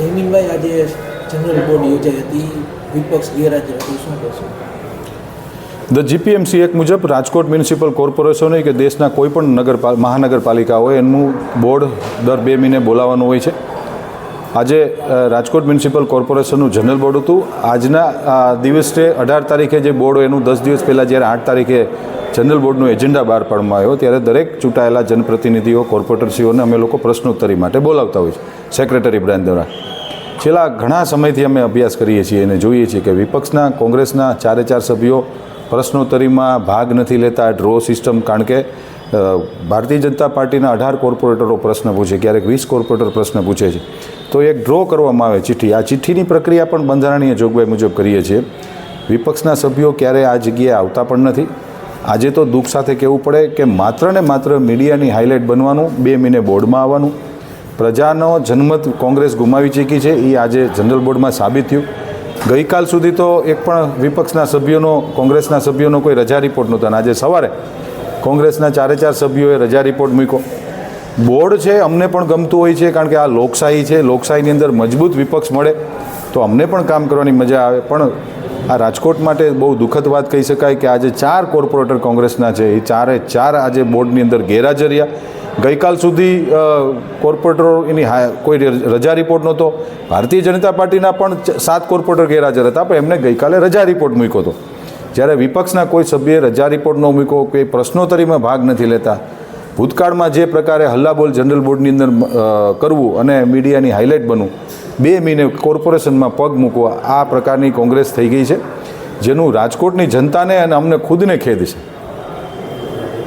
જયમીનભાઈ આજે general board યોજાઈ હતી. વિપક્ષ ગેરહાજર હતું. શું કહેશો? ધ જીપીએમસી એક મુજબ રાજકોટ મ્યુનિસિપલ કોર્પોરેશન કે દેશના કોઈ પણ નગર મહાનગરપાલિકા હોય એનું બોર્ડ દર બે મહિને બોલાવવાનું હોય છે. આજે રાજકોટ મ્યુનિસિપલ કોર્પોરેશનનું જનરલ બોર્ડ હતું. આજના દિવસે અઢાર તારીખે જે બોર્ડ એનું દસ દિવસ પહેલાં જ્યારે આઠ તારીખે જનરલ બોર્ડનું એજન્ડા બહાર પાડવામાં આવ્યો, ત્યારે દરેક ચૂંટાયેલા જનપ્રતિનિધિઓ કોર્પોરેટરશ્રીઓને અમે લોકો પ્રશ્નોત્તરી માટે બોલાવતા હોય છે. સેક્રેટરી બ્રાન્ચ દ્વારા. છેલ્લા ઘણા સમયથી અમે અભ્યાસ કરીએ છીએ અને જોઈએ છીએ કે વિપક્ષના, કોંગ્રેસના ચારે ચાર સભ્યો પ્રશ્નોત્તરીમાં ભાગ નથી લેતા ડ્રો સિસ્ટમ કારણ કે ભારતીય જનતા પાર્ટીના અઢાર કોર્પોરેટરો પ્રશ્ન પૂછે, ક્યારેક વીસ કોર્પોરેટર પ્રશ્ન પૂછે છે. તો એક ડ્રો કરવામાં આવે ચિઠ્ઠી. આ ચિઠ્ઠીની પ્રક્રિયા પણ બંધારણીય જોગવાઈ મુજબ કરીએ છીએ. વિપક્ષના સભ્યો ક્યારે આ જગ્યાએ આવતા પણ નથી. આજે તો દુઃખ સાથે કહેવું પડે કે માત્ર ને માત્ર મીડિયાની હાઇલાઇટ બનવાનું, બે મહિને બોર્ડમાં આવવાનું પ્રજાનો જનમત કોંગ્રેસ ગુમાવી ચૂકી છે એ આજે જનરલ બોર્ડમાં સાબિત થયું. ગઈકાલ સુધી તો એક પણ વિપક્ષના સભ્યોનો, કોંગ્રેસના સભ્યોનો કોઈ રજા રિપોર્ટ નહોતો. અને આજે સવારે કોંગ્રેસના ચારે ચાર સભ્યોએ રજા રિપોર્ટ મૂક્યો. બોર્ડ છે, અમને પણ ગમતું હોય છે, કારણ કે આ લોકશાહી છે. લોકશાહીની અંદર મજબૂત વિપક્ષ મળે તો અમને પણ કામ કરવાની મજા આવે. પણ આ રાજકોટ માટે બહુ દુઃખદ વાત કહી શકાય કે આજે ચાર કોર્પોરેટર કોંગ્રેસના છે. એ ચારે ચાર આજે બોર્ડની અંદર ગેરહાજર રહ્યા ગઈકાલ સુધી કોર્પોરેટરો એની કોઈ રજા રિપોર્ટ નહોતો. ભારતીય જનતા પાર્ટીના પણ સાત કોર્પોરેટર ગેરહાજર હતા, પણ એમને ગઈકાલે રજા રિપોર્ટ મૂક્યો હતો. જ્યારે વિપક્ષના કોઈ સભ્યએ રજા રિપોર્ટ ન મૂક્યો, કોઈ પ્રશ્નોત્તરીમાં ભાગ નથી લેતા. ભૂતકાળમાં જે પ્રકારે હલ્લાબોલ જનરલ બોર્ડની અંદર કરવું અને મીડિયાની હાઇલાઇટ બનવું બે મહિને કોર્પોરેશનમાં પગ મૂકવા આ પ્રકારની કોંગ્રેસ થઈ ગઈ છે, જેનું રાજકોટની જનતાને અને અમને ખુદને ખેદ છે.